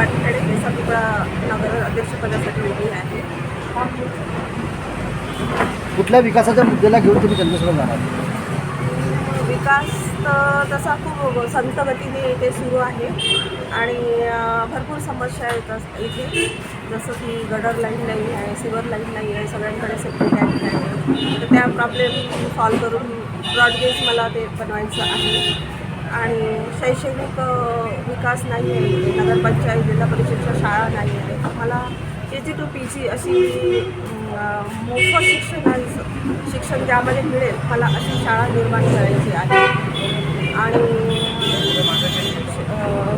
वाटखेडे केसापुतळा नगर अध्यक्षपदासाठी उभी आहे. कुठल्या विकासाच्या मुद्द्याला घेऊन तुम्ही त्यांच्यासोबत जाणार? विकास तर तसा खूप संत गतीने इथे सुरू आहे. आणि अ, भरपूर समस्या आहेत इथे. जसं की गडर लाईन नाही आहे सिवर लाईन नाही आहे सगळ्यांकडे सेफ्टी टँक नाही आहे. तर त्या प्रॉब्लेम सॉल्व करून ब्रॉडगेज मला ते बनवायचं आहे. आणि शैक्षणिक विकास नाही आहे नगरपंचायत जिल्हा परिषदच्या शाळा नाही आहे मला के जी टू पी जी अशी मोफत शिक्षणाचं शिक्षण ज्यामध्ये मिळेल मला अशी शाळा निर्माण करायची आहे. आणि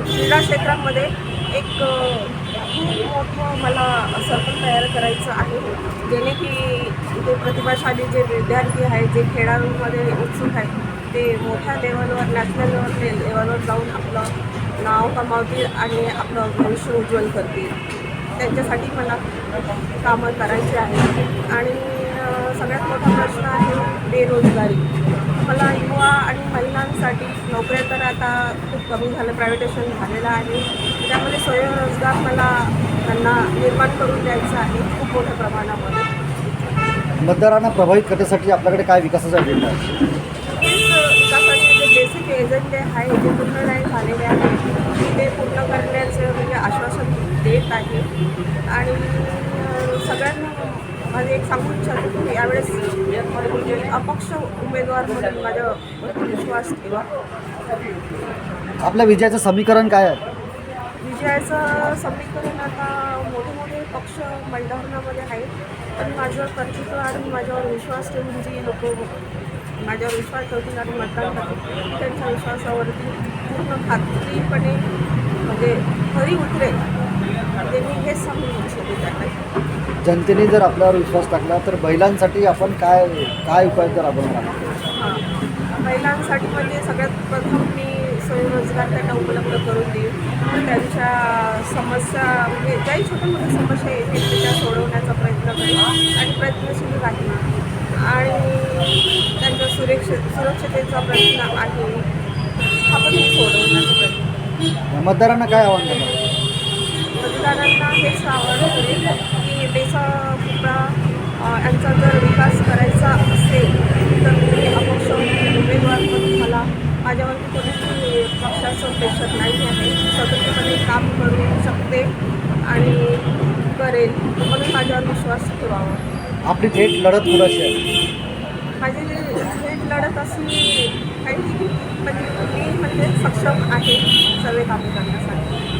क्रीडा क्षेत्रामध्ये एक खूप मोठं मला सर्कल तयार करायचं आहे. जेणे की इथे प्रतिभाशाली जे विद्यार्थी आहेत जे खेळाडूंमध्ये उत्सुक आहेत ते मोठ्या लेवलवर नॅशनल लेवल लेवलवर जाऊन आपलं नाव कमावतील आणि आपलं भविष्य उज्ज्वल करतील. त्यांच्यासाठी मला कामं करायची आहे आणि सगळ्यात मोठा प्रश्न आहे बेरोजगारी. मला युवा आणि महिलांसाठी नोकऱ्या तर आता खूप कमी झालं प्रायव्हेटेशन झालेलं आहे. त्यामध्ये स्वयंरोजगार मला त्यांना निर्माण करून द्यायचा आहे खूप मोठ्या प्रमाणामध्ये. मतदारांना प्रभावित करण्यासाठी आपल्याकडे काय विकासाचा अजेंडा आहे? बेसिक एजंडे आहे जे पूर्ण नाही झालेले आहे ते पूर्ण करण्याचं म्हणजे आश्वासन देत आहे. आणि सगळ्यांना माझं एक सांगू इच्छितो की यावेळेस अपक्ष उमेदवार म्हणून माझ्यावर विश्वास ठेवा. आपल्या विजयाचं समीकरण काय आहे? विजयाचं समीकरण आता मोठे मोठे पक्ष मैदानामध्ये आहेत. पण माझं कर्तृत्व आणि माझ्यावर विश्वास ठेवून जी लोक माझ्यावर विश्वास ठेवतील आणि मतदान करतील. त्यांच्या विश्वासावरती पूर्ण खात्रीपणे म्हणजे खरी उतरेल ते मी हेच सांगू इच्छिते त्यांना. जनतेने जर आपल्यावर विश्वास टाकला तर महिलांसाठी आपण काय काय उपाय जर आहात हां. महिलांसाठी म्हणजे सगळ्यात प्रथम मी स्वयंरोजगार त्यांना उपलब्ध करून देईन. त्यांच्या समस्या म्हणजे ज्याही छोट्या मोठ्या समस्या येतील त्या सोडवण्याचा प्रयत्न करेन. आणि प्रयत्नशील राहील आणि त्यांच्या सुरक्षे सुरक्षतेचा प्रश्न आहे. हा पण सोडवण्याचा प्रयत्न. मतदारांना काय आव्हान करणार मतदारांना हेच आवाहन करेल की बेसा यांचा जर विकास करायचा असेल तर मी अपक्ष उमेदवार म्हणून मला माझ्यावरती कोणीही पक्षाचं प्रेशर नाही आहे. स्वतंत्रपणे काम करू शकते आणि करेल. म्हणून माझ्यावर विश्वास ठेवावा. आपली थेट लढत कुणाशी आहे? माझी थेट लढत काही म्हणजे सक्षम आहे सर्व कामे करण्यासाठी.